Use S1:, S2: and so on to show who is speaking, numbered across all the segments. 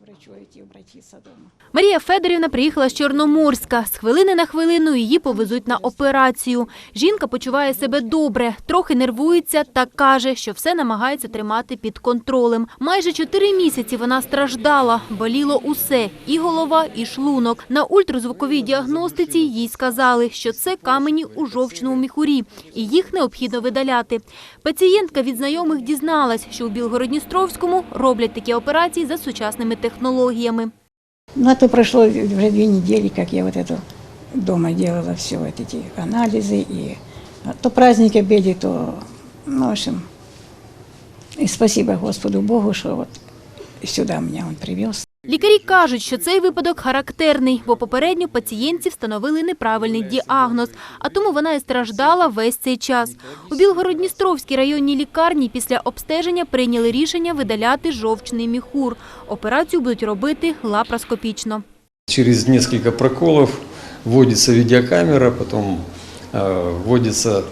S1: врачу идти обратиться дома.
S2: Марія Федорівна приїхала з Чорноморська. З хвилини на хвилину її повезуть на операцію. Жінка почуває себе добре, трохи нервується та каже, що все намагається тримати під контролем. Майже чотири місяці вона страждала, боліло усе – і голова, і шлунок. На ультразвуковій діагностиці їй сказали, що це камені у жовчному міхурі, і їх необхідно видаляти. Пацієнтка від знайомих дізналась, що у Білгородністровському роблять такі операції за сучасними технологіями.
S1: Ну, а то прошло уже две недели, как я вот это дома делала все вот эти анализы. И а то праздник обеде, то, ну, в общем, и спасибо Господу Богу, что вот сюда меня он привез.
S2: Лікарі кажуть, що цей випадок характерний, бо попередньо пацієнтці встановили неправильний діагноз, а тому вона і страждала весь цей час. У Білгород-Дністровській районній лікарні після обстеження прийняли рішення видаляти жовчний міхур. Операцію будуть робити лапароскопічно.
S3: Через несколько проколов вводится видеокамера, потом э, вводятся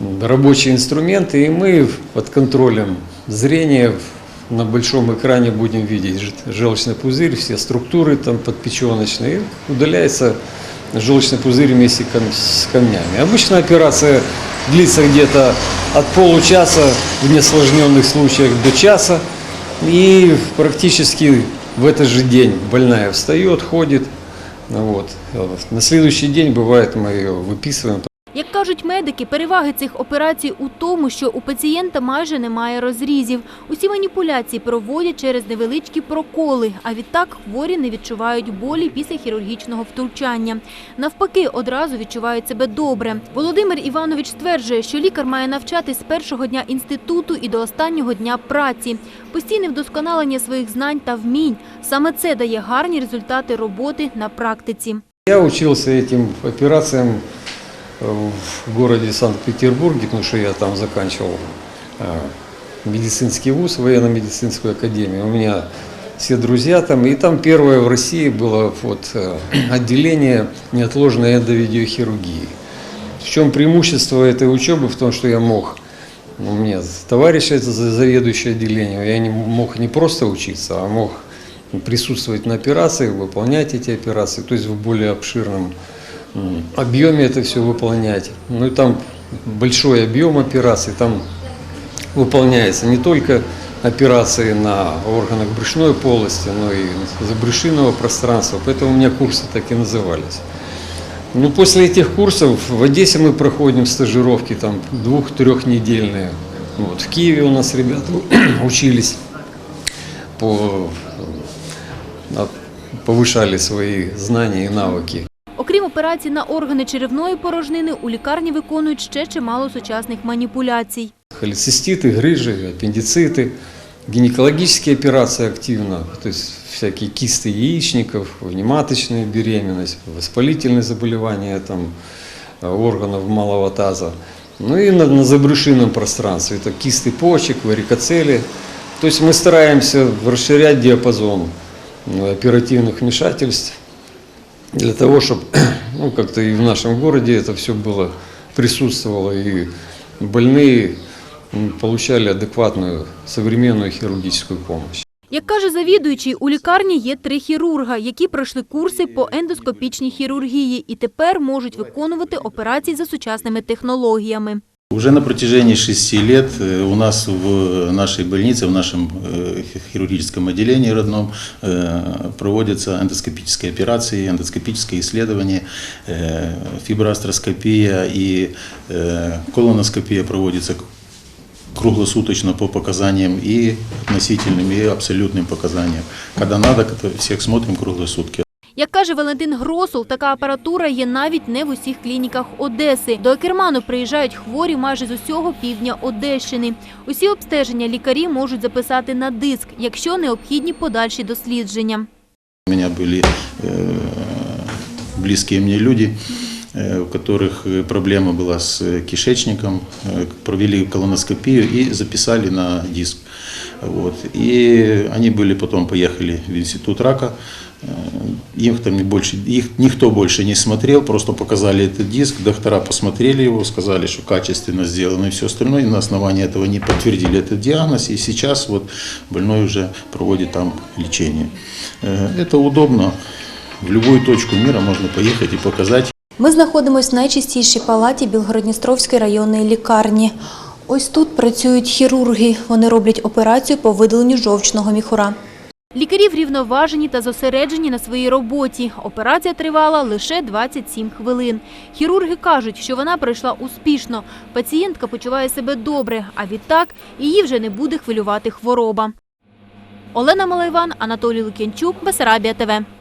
S3: м, рабочие инструменты, и мы под контролем зрения в- на большом экране будем видеть желчный пузырь, все структуры там подпеченочные, удаляется желчный пузырь вместе с камнями. Обычно операция длится где-то от получаса, в неосложненных случаях до часа, и практически в этот же день больная встает, ходит. Вот. На следующий день бывает мы ее выписываем.
S2: Як кажуть медики, переваги цих операцій у тому, що у пацієнта майже немає розрізів. Усі маніпуляції проводять через невеличкі проколи, а відтак хворі не відчувають болі після хірургічного втручання. Навпаки, одразу відчувають себе добре. Володимир Іванович стверджує, що лікар має навчати з першого дня інституту і до останнього дня праці. Постійне вдосконалення своїх знань та вмінь. Саме це дає гарні результати роботи на практиці.
S3: Я учился этим операциям э, в городе Санкт-Петербурге, потому что я там заканчивал э, медицинский вуз, военно-медицинскую академию. У меня все друзья там, и там первое в России было вот, э, отделение неотложной эндовидеохирургии. В чем преимущество этой учебы? В том, что я мог, у меня товарищ это за- заведующий отделением, я не мог не просто учиться, а мог присутствовать на операциях, выполнять эти операции, то есть в более обширном объеме это все выполнять. Ну и там большой объем операций, там выполняется не только операции на органах брюшной полости, но и забрюшинного пространства, поэтому у меня курсы так и назывались. Ну, после этих курсов в Одессе мы проходим стажировки там двух-трехнедельные. Вот, в Киеве у нас ребята учились по, э, повышали свои знания и навыки.
S2: Окрім операцій на органи черевної порожнини, у лікарні виконують ще чимало сучасних маніпуляцій.
S3: Холециститы, грыжи, аппендициты, гинекологические операции активно, то есть всякие кисты яичников, внематочная беременность, воспалительные заболевания там, э, органов малого таза. Ну и на, на забрюшинном пространстве, это кисты почек, варикоцели. То есть мы стараемся расширять диапазон э, оперативных вмешательств для того, чтобы ну, как-то и в нашем городе это все было, присутствовало, и больные м, получали адекватную современную хирургическую помощь.
S2: Як каже завідуючий, у лікарні є три хірурга, які пройшли курси по ендоскопічній хірургії і тепер можуть виконувати операції за сучасними технологіями.
S4: Уже на протяжении шести лет э, у нас в нашей больнице, в нашем э, хирургическом отделении родном э, проводятся эндоскопические операции, эндоскопические исследования, фиброастроскопия и колоноскопия проводится круглосуточно по показаниям и относительным, и абсолютным показаниям. Когда надо, всех смотрим круглые сутки.
S2: Як каже Валентин Гросул, така апаратура є навіть не в усіх клініках Одеси. До Керману приїжджають хворі майже з усього півдня Одещини. Усі обстеження лікарі можуть записати на диск, якщо необхідні подальші дослідження.
S4: У меня были э, близкие мне люди, э, у которых э, проблема была с э, кишечником, э, провели колоноскопию и записали на диск. Вот. И они были потом поехали в институт рака. Э, Их там не больше, их никто больше не смотрел, просто показали этот диск, доктора посмотрели его, сказали, что качественно сделано и все остальное, и на основании этого не подтвердили этот диагноз, и сейчас вот больной уже проводит там лечение. Э, Это удобно, в любую точку мира можно поехать и показать.
S5: Ми знаходимося в найчистішій палаті Білгородністровської районної лікарні. Ось тут працюють хірурги. Вони роблять операцію по видаленню жовчного міхура.
S2: Лікарі врівноважені та зосереджені на своїй роботі. Операція тривала лише 27 хвилин. Хірурги кажуть, що вона пройшла успішно. Пацієнтка почуває себе добре, а відтак її вже не буде хвилювати хвороба. Олена Малайван, Анатолій Лук'янчук, Бесарабія ТВ.